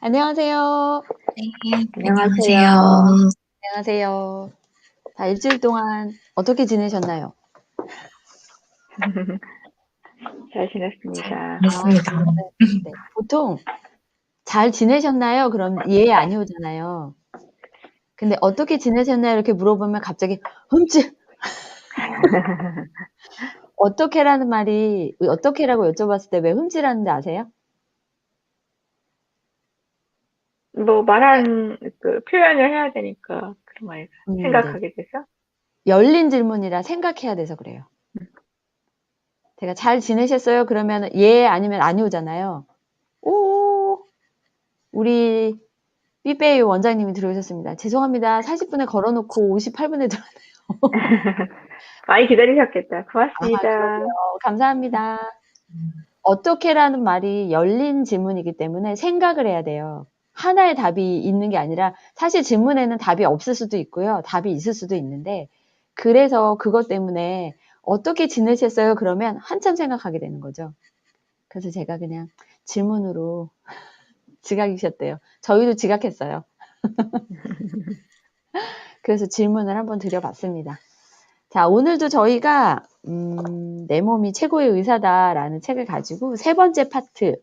안녕하세요. 네, 안녕하세요. 안녕하세요. 안녕하세요. 자, 일주일 동안 어떻게 지내셨나요? 잘 지냈습니다. 됐습니다. 네, 보통 잘 지내셨나요? 그럼 예, 아니오잖아요. 근데 어떻게 지내셨나요? 이렇게 물어보면 갑자기 흠칫 어떻게라는 말이 어떻게라고 여쭤봤을 때 왜 흠칫하는지 아세요? 뭐 말한 그 표현을 해야 되니까 그런 말 음, 네. 생각하게 돼서 열린 질문이라 생각해야 돼서 그래요. 제가 잘 지내셨어요? 그러면 예 아니면 아니오잖아요. 오 우리 삐빼이 원장님이 들어오셨습니다. 죄송합니다. 40분에 걸어놓고 58분에 들어왔네요. 많이 기다리셨겠다. 아, 고맙습니다. 그러게요. 감사합니다. 어떻게라는 말이 열린 질문이기 때문에 생각을 해야 돼요. 하나의 답이 있는 게 아니라 사실 질문에는 답이 없을 수도 있고요. 답이 있을 수도 있는데 그래서 그것 때문에 어떻게 지내셨어요? 그러면 한참 생각하게 되는 거죠. 그래서 제가 그냥 질문으로 지각이셨대요. 저희도 지각했어요. 그래서 질문을 한번 드려봤습니다. 자, 오늘도 저희가 음, 내 몸이 최고의 의사다라는 책을 가지고 세 번째 파트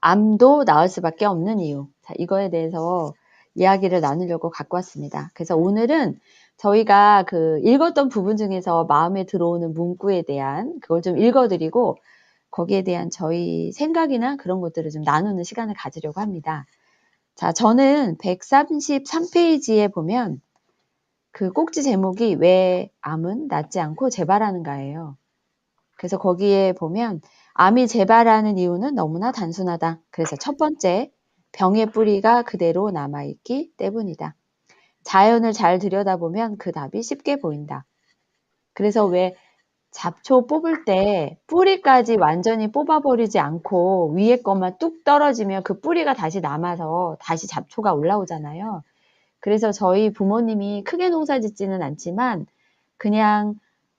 암도 나을 수밖에 없는 이유. 자, 이거에 대해서 이야기를 나누려고 갖고 왔습니다. 그래서 오늘은 저희가 그 읽었던 부분 중에서 마음에 들어오는 문구에 대한 그걸 좀 읽어드리고 거기에 대한 저희 생각이나 그런 것들을 좀 나누는 시간을 가지려고 합니다. 자, 저는 133페이지에 보면 그 꼭지 제목이 왜 암은 낫지 않고 재발하는가예요. 그래서 거기에 보면 암이 재발하는 이유는 너무나 단순하다. 그래서 첫 번째, 병의 뿌리가 그대로 남아있기 때문이다. 자연을 잘 들여다보면 그 답이 쉽게 보인다. 그래서 왜 잡초 뽑을 때 뿌리까지 완전히 뽑아버리지 않고 위에 것만 뚝 떨어지면 그 뿌리가 다시 남아서 다시 잡초가 올라오잖아요. 그래서 저희 부모님이 크게 농사 짓지는 않지만 그냥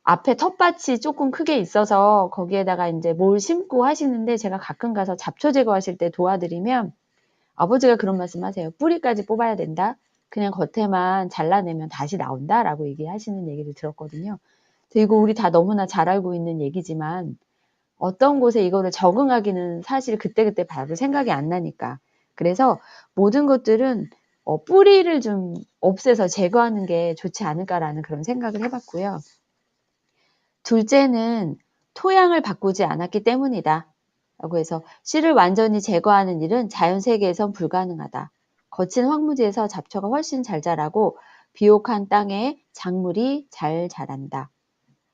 앞에 텃밭이 조금 크게 있어서 거기에다가 이제 뭘 심고 하시는데 제가 가끔 가서 잡초 제거하실 때 도와드리면 아버지가 그런 말씀 하세요. 뿌리까지 뽑아야 된다. 그냥 겉에만 잘라내면 다시 나온다. 라고 얘기하시는 얘기를 들었거든요. 이거 우리 다 너무나 잘 알고 있는 얘기지만 어떤 곳에 이거를 적응하기는 사실 그때그때 바로 생각이 안 나니까. 그래서 모든 것들은 어, 뿌리를 좀 없애서 제거하는 게 좋지 않을까라는 그런 생각을 해봤고요. 둘째는 토양을 바꾸지 않았기 때문이다. 라고 해서 씨를 완전히 제거하는 일은 자연 세계에선 불가능하다. 거친 황무지에서 잡초가 훨씬 잘 자라고 비옥한 땅에 작물이 잘 자란다.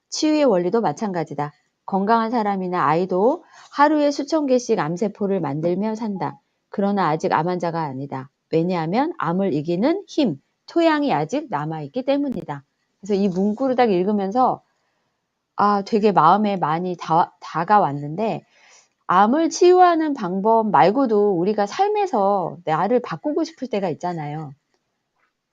치유의 원리도 마찬가지다. 건강한 사람이나 아이도 하루에 수천 개씩 암세포를 만들며 산다. 그러나 아직 암 환자가 아니다. 왜냐하면 암을 이기는 힘, 토양이 아직 남아있기 때문이다. 그래서 이 문구를 딱 읽으면서 아, 되게 마음에 많이 다, 다가왔는데 암을 치유하는 방법 말고도 우리가 삶에서 나를 바꾸고 싶을 때가 있잖아요.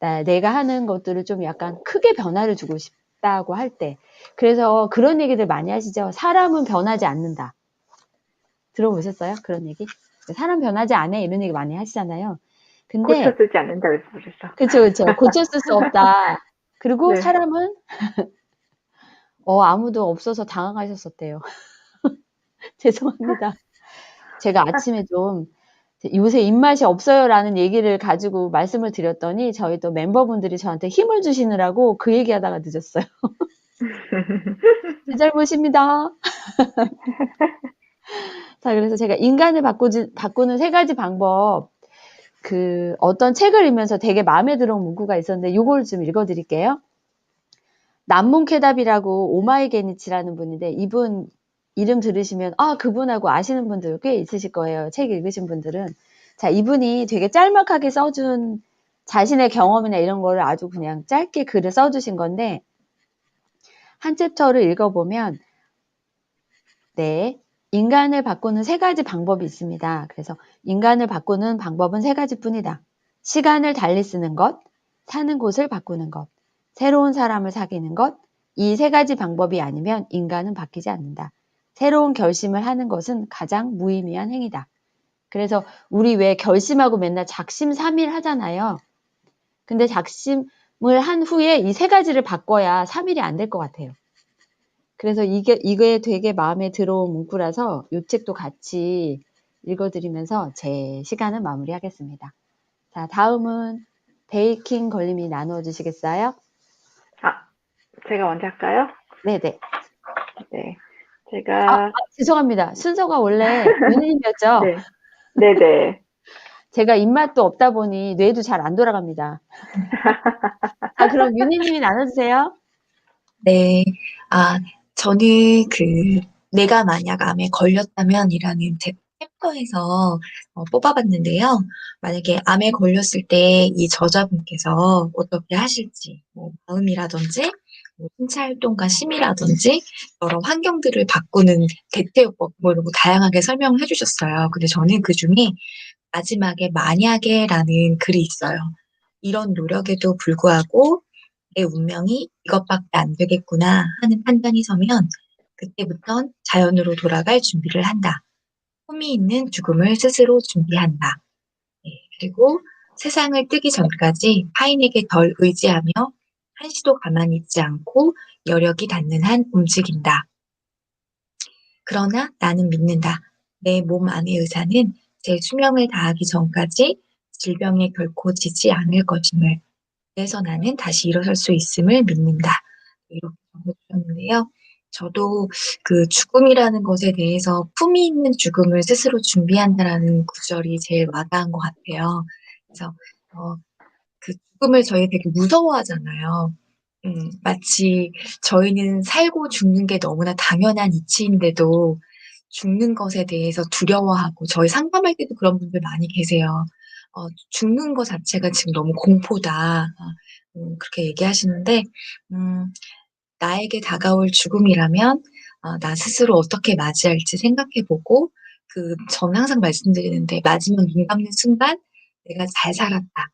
나, 내가 하는 것들을 좀 약간 크게 변화를 주고 싶다고 할 때. 그래서 그런 얘기들 많이 하시죠. 사람은 변하지 않는다. 들어보셨어요? 그런 얘기? 사람 변하지 않아 이런 얘기 많이 하시잖아요. 근데 고쳐 쓰지 않는다. 그쵸 그쵸 고쳐 쓸 수 없다. 그리고 네. 사람은 어 아무도 없어서 당황하셨었대요. 죄송합니다. 제가 아침에 좀 요새 입맛이 없어요라는 얘기를 가지고 말씀을 드렸더니 저희 또 멤버분들이 저한테 힘을 주시느라고 그 얘기하다가 늦었어요. 제 잘못입니다. 자, 그래서 제가 인간을 바꾸지, 바꾸는 세 가지 방법, 그, 어떤 책을 읽으면서 되게 마음에 들어온 문구가 있었는데, 요걸 좀 읽어드릴게요. 남문케답이라고 오마이게니치라는 분인데, 이분 이름 들으시면, 아, 그분하고 아시는 분들 꽤 있으실 거예요. 책 읽으신 분들은. 자, 이분이 되게 짤막하게 써준 자신의 경험이나 이런 거를 아주 그냥 짧게 글을 써주신 건데, 한 챕터를 읽어보면, 네, 인간을 바꾸는 세 가지 방법이 있습니다. 그래서 인간을 바꾸는 방법은 세 가지 뿐이다. 시간을 달리 쓰는 것, 사는 곳을 바꾸는 것, 새로운 사람을 사귀는 것, 이 세 가지 방법이 아니면 인간은 바뀌지 않는다. 새로운 결심을 하는 것은 가장 무의미한 행위다. 그래서 우리 왜 결심하고 맨날 작심삼일 하잖아요. 근데 작심을 한 후에 이 세 가지를 바꿔야 3일이 안 될 것 같아요. 그래서 이게, 이게 되게 마음에 들어온 문구라서 이 책도 같이 읽어드리면서 제 시간은 마무리하겠습니다. 자, 다음은 베이킹 걸림이 나누어 주시겠어요? 아, 제가 먼저 할까요? 네네. 네. 제가. 아, 아, 죄송합니다. 순서가 원래 윤희님이었죠? 네. 네네. 제가 입맛도 없다 보니 뇌도 잘 안 돌아갑니다. 아, 그럼 윤희님이 나눠주세요. 네. 아, 저는 그, 내가 만약 암에 걸렸다면 이라는 제 챕터에서 어, 뽑아봤는데요. 만약에 암에 걸렸을 때 이 저자분께서 어떻게 하실지, 뭐 마음이라든지, 뭐 신체 활동과 심이라든지 여러 환경들을 바꾸는 대체요법 뭐 이런 거 다양하게 설명을 해주셨어요. 근데 저는 그 중에 마지막에 만약에라는 글이 있어요. 이런 노력에도 불구하고 내 운명이 이것밖에 안 되겠구나 하는 판단이 서면 그때부턴 자연으로 돌아갈 준비를 한다. 꿈이 있는 죽음을 스스로 준비한다. 네, 그리고 세상을 뜨기 전까지 타인에게 덜 의지하며 한시도 가만히 있지 않고 여력이 닿는 한 움직인다. 그러나 나는 믿는다. 내 몸 안의 의사는 제 수명을 다하기 전까지 질병에 결코 지지 않을 것임을. 그래서 나는 다시 일어설 수 있음을 믿는다. 이렇게 적어주셨는데요. 저도 그 죽음이라는 것에 대해서 품위 있는 죽음을 스스로 준비한다라는 구절이 제일 와닿은 것 같아요. 그래서 어, 그 죽음을 저희 되게 무서워하잖아요. 음, 마치 저희는 살고 죽는 게 너무나 당연한 이치인데도 죽는 것에 대해서 두려워하고 저희 상담할 때도 그런 분들 많이 계세요. 어, 죽는 것 자체가 지금 너무 공포다. 어, 음, 그렇게 얘기하시는데 음, 나에게 다가올 죽음이라면 어, 나 스스로 어떻게 맞이할지 생각해보고 그 저는 항상 말씀드리는데 마지막 눈 감는 순간 내가 잘 살았다.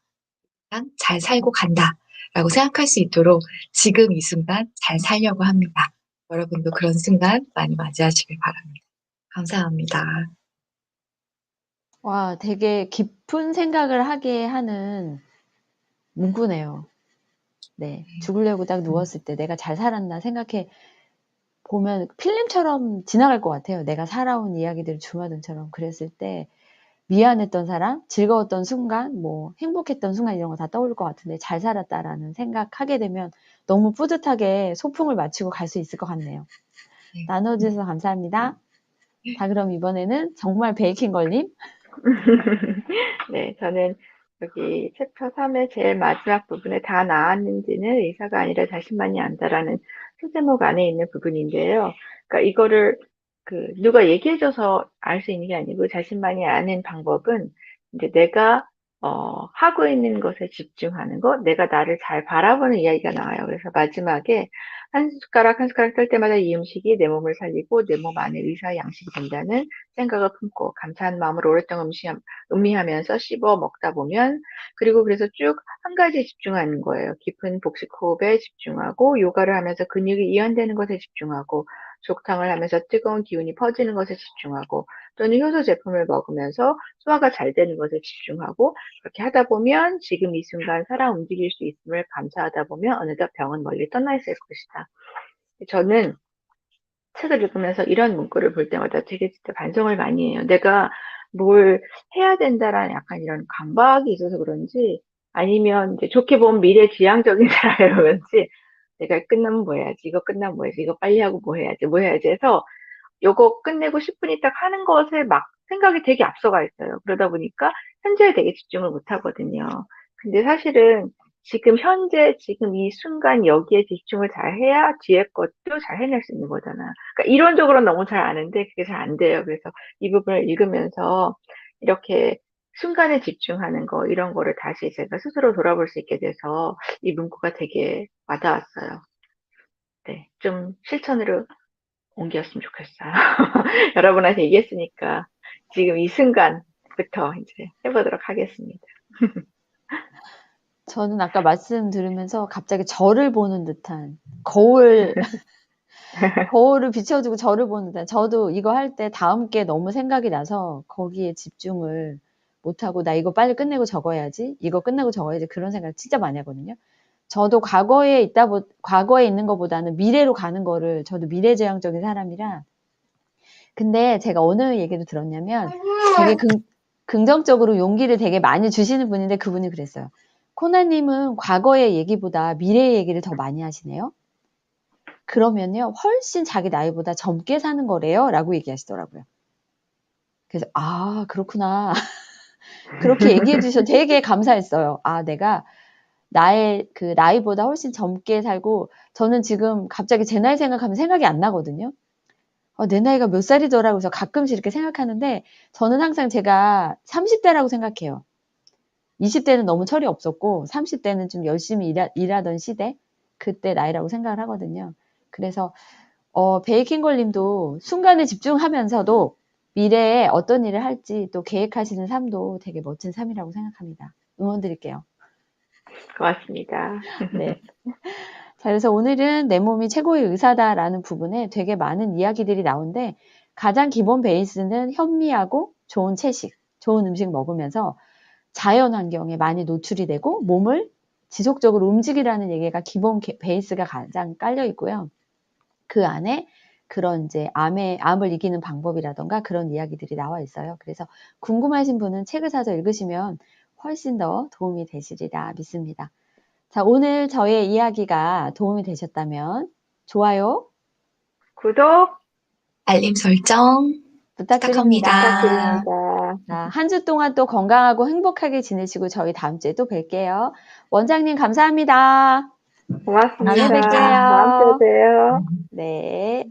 잘 살고 간다. 라고 생각할 수 있도록 지금 이 순간 잘 살려고 합니다. 여러분도 그런 순간 많이 맞이하시길 바랍니다. 감사합니다. 와, 되게 깊은 생각을 하게 하는 문구네요. 네. 죽으려고 딱 누웠을 때 내가 잘 살았나 생각해 보면 필름처럼 지나갈 것 같아요. 내가 살아온 이야기들 주마등처럼 그랬을 때 미안했던 사람, 즐거웠던 순간, 뭐 행복했던 순간 이런 거 다 떠올 것 같은데 잘 살았다라는 생각하게 되면 너무 뿌듯하게 소풍을 마치고 갈 수 있을 것 같네요. 네. 나눠주셔서 감사합니다. 자, 그럼 이번에는 정말 베이킹 걸림? 네, 저는 여기 챕터 3의 제일 마지막 부분에 다 나았는지는 의사가 아니라 자신만이 안다라는 소제목 안에 있는 부분인데요. 그러니까 이거를 그 누가 얘기해줘서 알 수 있는 게 아니고 자신만이 아는 방법은 이제 내가 어, 하고 있는 것에 집중하는 것, 내가 나를 잘 바라보는 이야기가 나와요. 그래서 마지막에 한 숟가락 한 숟가락 뜰 때마다 이 음식이 내 몸을 살리고 내 몸 안에 의사 양식이 된다는 생각을 품고 감사한 마음으로 오랫동안 음시함, 음미하면서 씹어 먹다 보면 그리고 그래서 쭉 한 가지에 집중하는 거예요. 깊은 복식 호흡에 집중하고 요가를 하면서 근육이 이완되는 것에 집중하고 족탕을 하면서 뜨거운 기운이 퍼지는 것에 집중하고 또는 효소 제품을 먹으면서 소화가 잘 되는 것에 집중하고 그렇게 하다 보면 지금 이 순간 살아 움직일 수 있음을 감사하다 보면 어느덧 병은 멀리 떠나 있을 것이다. 저는 책을 읽으면서 이런 문구를 볼 때마다 되게 진짜 반성을 많이 해요. 내가 뭘 해야 된다라는 약간 이런 강박이 있어서 그런지 아니면 이제 좋게 보면 미래 지향적인 사람이 그런지 내가 끝나면 뭐 해야지, 이거 끝나면 뭐 해야지, 이거 빨리 하고 뭐 해야지, 뭐 해야지 해서 요거 끝내고 10분이 딱 하는 것에 막 생각이 되게 앞서가 있어요. 그러다 보니까 현재에 되게 집중을 못 하거든요. 근데 사실은 지금 현재 지금 이 순간 여기에 집중을 잘 해야 뒤에 것도 잘 해낼 수 있는 거잖아. 그러니까 이론적으로는 너무 잘 아는데 그게 잘 안 돼요. 그래서 이 부분을 읽으면서 이렇게 순간에 집중하는 거 이런 거를 다시 제가 스스로 돌아볼 수 있게 돼서 이 문구가 되게 와닿았어요. 네, 좀 실천으로 옮겼으면 좋겠어요. 여러분한테 얘기했으니까 지금 이 순간부터 이제 해보도록 하겠습니다. 저는 아까 말씀 들으면서 갑자기 저를 보는 듯한 거울 거울을 비춰주고 저를 보는데 저도 이거 할 때 다음 게 너무 생각이 나서 거기에 집중을 못하고 나 이거 빨리 끝내고 적어야지 이거 끝내고 적어야지 그런 생각 진짜 많이 하거든요. 저도 과거에 있다 보 과거에 있는 것보다는 미래로 가는 거를 저도 미래지향적인 사람이라 근데 제가 어느 얘기를 들었냐면 되게 긍, 긍정적으로 용기를 되게 많이 주시는 분인데 그분이 그랬어요. 코나님은 과거의 얘기보다 미래의 얘기를 더 많이 하시네요. 그러면요, 훨씬 자기 나이보다 젊게 사는 거래요. 라고 얘기하시더라고요. 그래서, 아, 그렇구나. 그렇게 얘기해 주셔서 되게 감사했어요. 아, 내가 나의 그 나이보다 훨씬 젊게 살고, 저는 지금 갑자기 제 나이 생각하면 생각이 안 나거든요. 어, 내 나이가 몇 살이더라고 해서 가끔씩 이렇게 생각하는데, 저는 항상 제가 30대라고 생각해요. 20대는 너무 철이 없었고, 30대는 좀 열심히 일하, 일하던 시대, 그때 나이라고 생각을 하거든요. 그래서, 어, 베이킹걸님도 순간에 집중하면서도 미래에 어떤 일을 할지 또 계획하시는 삶도 되게 멋진 삶이라고 생각합니다. 응원 드릴게요. 고맙습니다. 네. 자, 그래서 오늘은 내 몸이 최고의 의사다라는 부분에 되게 많은 이야기들이 나오는데 가장 기본 베이스는 현미하고 좋은 채식, 좋은 음식 먹으면서 자연 환경에 많이 노출이 되고 몸을 지속적으로 움직이라는 얘기가 기본 게- 베이스가 가장 깔려 있고요. 그 안에 그런 이제 암의 암을 이기는 방법이라던가 그런 이야기들이 나와 있어요. 그래서 궁금하신 분은 책을 사서 읽으시면 훨씬 더 도움이 되시리라 믿습니다. 자, 오늘 저의 이야기가 도움이 되셨다면 좋아요 구독 알림 설정 부탁드립니다. 부탁드립니다. 자, 한주 동안 또 건강하고 행복하게 지내시고 저희 다음 주에 또 뵐게요. 원장님 감사합니다. 고맙습니다. 다음에 뵐게요. 다음 주에 봬요. 네.